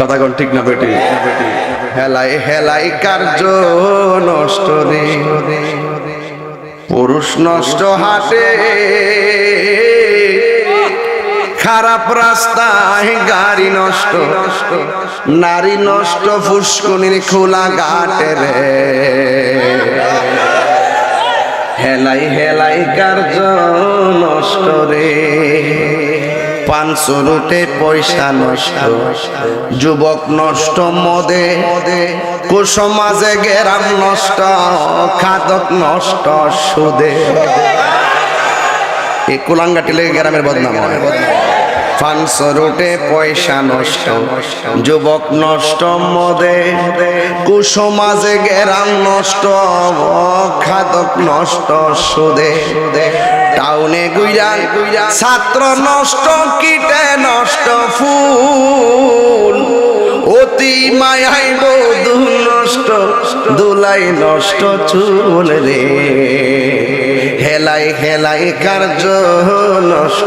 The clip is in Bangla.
কথা কোন ঠিক না বেটি? হেলাই হেলাই কার্য নষ্ট রে? পুরুষ নষ্ট হাটে, খারাপ রাস্তায় গাড়ি নষ্ট, নারী নষ্ট ফুসকুনির খোলা ঘাটে রে। হেলাই হেলাই কার্য নষ্ট রে? পাঁচশোতে পয়সা নষ্ট। যুবক নষ্ট, মদে, কুসমাজে গেরাম নষ্ট, খাদক নষ্ট, সুদে। এই কুলাঙ্গাটি লেগে গ্রামের বদনাম হয়। পাঁচশো রুটে পয়সা নষ্ট, যুবক নষ্ট, মদে, কুসমাজে গেরাম নষ্ট, খাদক নষ্ট, সুদে। টাউনে গুইরা, ছাত্র নষ্ট, কীটে নষ্ট ফুল। অতি মায়াই বধু নষ্ট, দুলাই নষ্ট চুল রে। হেলাই হেলাই কার্য নষ্ট।